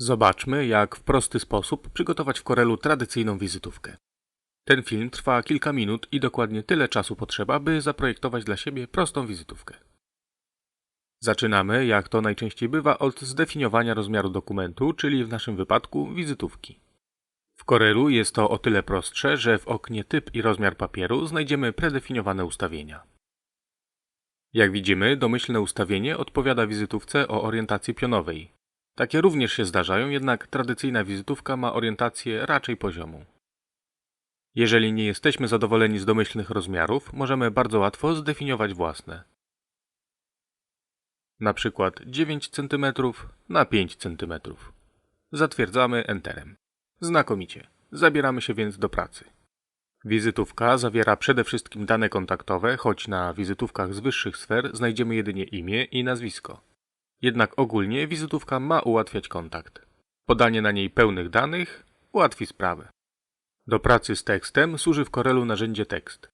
Zobaczmy, jak w prosty sposób przygotować w Corelu tradycyjną wizytówkę. Ten film trwa kilka minut i dokładnie tyle czasu potrzeba, by zaprojektować dla siebie prostą wizytówkę. Zaczynamy, jak to najczęściej bywa, od zdefiniowania rozmiaru dokumentu, czyli w naszym wypadku wizytówki. W Corelu jest to o tyle prostsze, że w oknie typ i rozmiar papieru znajdziemy predefiniowane ustawienia. Jak widzimy, domyślne ustawienie odpowiada wizytówce o orientacji pionowej. Takie również się zdarzają, jednak tradycyjna wizytówka ma orientację raczej poziomą. Jeżeli nie jesteśmy zadowoleni z domyślnych rozmiarów, możemy bardzo łatwo zdefiniować własne. Na przykład 9 cm na 5 cm. Zatwierdzamy Enterem. Znakomicie. Zabieramy się więc do pracy. Wizytówka zawiera przede wszystkim dane kontaktowe, choć na wizytówkach z wyższych sfer znajdziemy jedynie imię i nazwisko. Jednak ogólnie wizytówka ma ułatwiać kontakt. Podanie na niej pełnych danych ułatwi sprawę. Do pracy z tekstem służy w Corelu narzędzie tekst.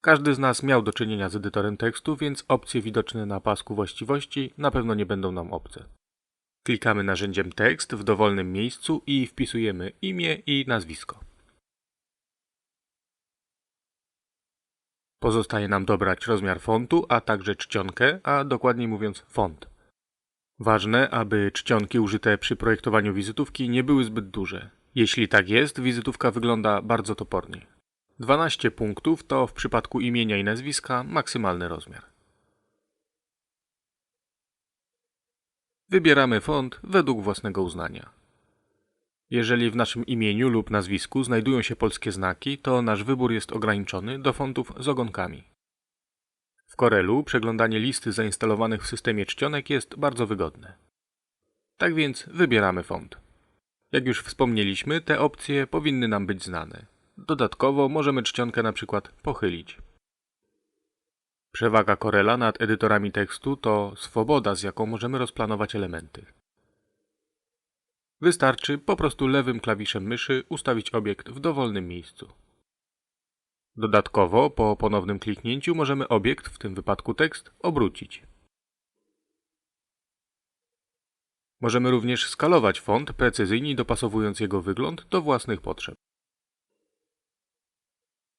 Każdy z nas miał do czynienia z edytorem tekstu, więc opcje widoczne na pasku właściwości na pewno nie będą nam obce. Klikamy narzędziem tekst w dowolnym miejscu i wpisujemy imię i nazwisko. Pozostaje nam dobrać rozmiar fontu, a także czcionkę, a dokładniej mówiąc font. Ważne, aby czcionki użyte przy projektowaniu wizytówki nie były zbyt duże. Jeśli tak jest, wizytówka wygląda bardzo topornie. 12 punktów to w przypadku imienia i nazwiska maksymalny rozmiar. Wybieramy font według własnego uznania. Jeżeli w naszym imieniu lub nazwisku znajdują się polskie znaki, to nasz wybór jest ograniczony do fontów z ogonkami. W Corelu przeglądanie listy zainstalowanych w systemie czcionek jest bardzo wygodne. Tak więc wybieramy font. Jak już wspomnieliśmy, te opcje powinny nam być znane. Dodatkowo możemy czcionkę na przykład pochylić. Przewaga Corela nad edytorami tekstu to swoboda, z jaką możemy rozplanować elementy. Wystarczy po prostu lewym klawiszem myszy ustawić obiekt w dowolnym miejscu. Dodatkowo, po ponownym kliknięciu możemy obiekt, w tym wypadku tekst, obrócić. Możemy również skalować font, precyzyjnie dopasowując jego wygląd do własnych potrzeb.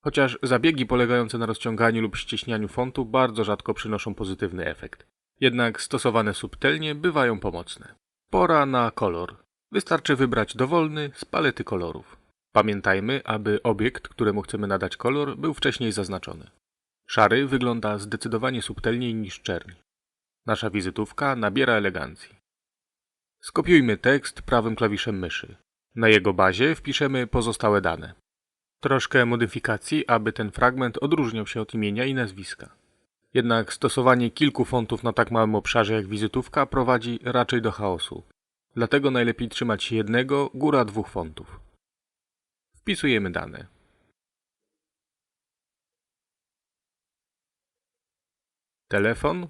Chociaż zabiegi polegające na rozciąganiu lub ścieśnianiu fontu bardzo rzadko przynoszą pozytywny efekt. Jednak stosowane subtelnie bywają pomocne. Pora na kolor. Wystarczy wybrać dowolny z palety kolorów. Pamiętajmy, aby obiekt, któremu chcemy nadać kolor, był wcześniej zaznaczony. Szary wygląda zdecydowanie subtelniej niż czerń. Nasza wizytówka nabiera elegancji. Skopiujmy tekst prawym klawiszem myszy. Na jego bazie wpiszemy pozostałe dane. Troszkę modyfikacji, aby ten fragment odróżniał się od imienia i nazwiska. Jednak stosowanie kilku fontów na tak małym obszarze jak wizytówka prowadzi raczej do chaosu. Dlatego najlepiej trzymać jednego, góra dwóch fontów. Wpisujemy dane. Telefon.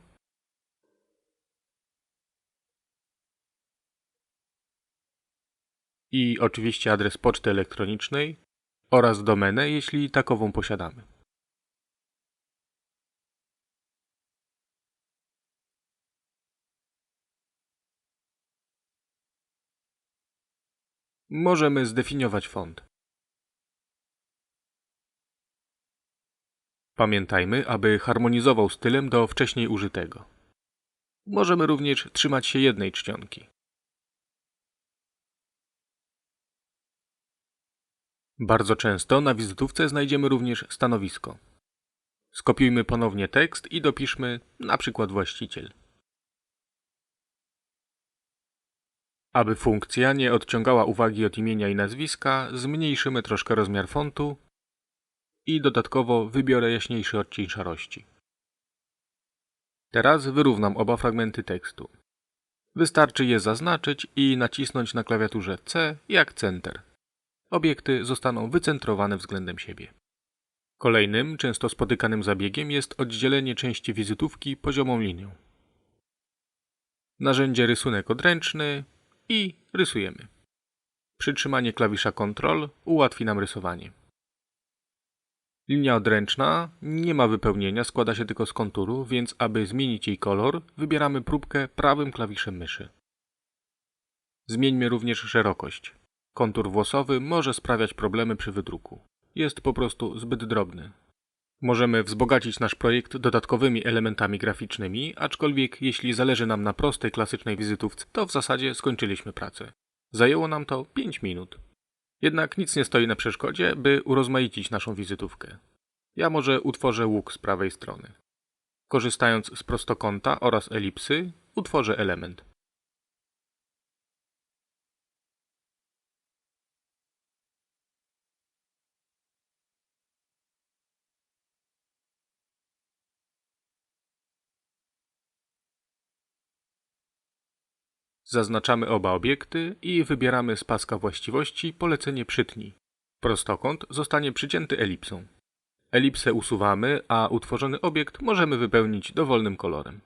I oczywiście adres poczty elektronicznej oraz domenę, jeśli takową posiadamy. Możemy zdefiniować font. Pamiętajmy, aby harmonizował stylem do wcześniej użytego. Możemy również trzymać się jednej czcionki. Bardzo często na wizytówce znajdziemy również stanowisko. Skopiujmy ponownie tekst i dopiszmy na przykład właściciel. Aby funkcja nie odciągała uwagi od imienia i nazwiska, zmniejszymy troszkę rozmiar fontu i dodatkowo wybiorę jaśniejszy odcień szarości. Teraz wyrównam oba fragmenty tekstu. Wystarczy je zaznaczyć i nacisnąć na klawiaturze C jak Center. Obiekty zostaną wycentrowane względem siebie. Kolejnym, często spotykanym zabiegiem jest oddzielenie części wizytówki poziomą linią. Narzędzie rysunek odręczny i rysujemy. Przytrzymanie klawisza Ctrl ułatwi nam rysowanie. Linia odręczna nie ma wypełnienia, składa się tylko z konturu, więc aby zmienić jej kolor, wybieramy próbkę prawym klawiszem myszy. Zmieńmy również szerokość. Kontur włosowy może sprawiać problemy przy wydruku. Jest po prostu zbyt drobny. Możemy wzbogacić nasz projekt dodatkowymi elementami graficznymi, aczkolwiek jeśli zależy nam na prostej, klasycznej wizytówce, to w zasadzie skończyliśmy pracę. Zajęło nam to 5 minut. Jednak nic nie stoi na przeszkodzie, by urozmaicić naszą wizytówkę. Ja może utworzę łuk z prawej strony. Korzystając z prostokąta oraz elipsy, utworzę element. Zaznaczamy oba obiekty i wybieramy z paska właściwości polecenie przytnij. Prostokąt zostanie przycięty elipsą. Elipsę usuwamy, a utworzony obiekt możemy wypełnić dowolnym kolorem.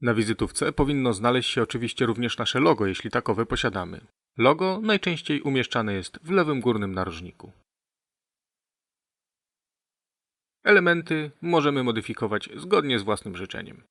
Na wizytówce powinno znaleźć się oczywiście również nasze logo, jeśli takowe posiadamy. Logo najczęściej umieszczane jest w lewym górnym narożniku. Elementy możemy modyfikować zgodnie z własnym życzeniem.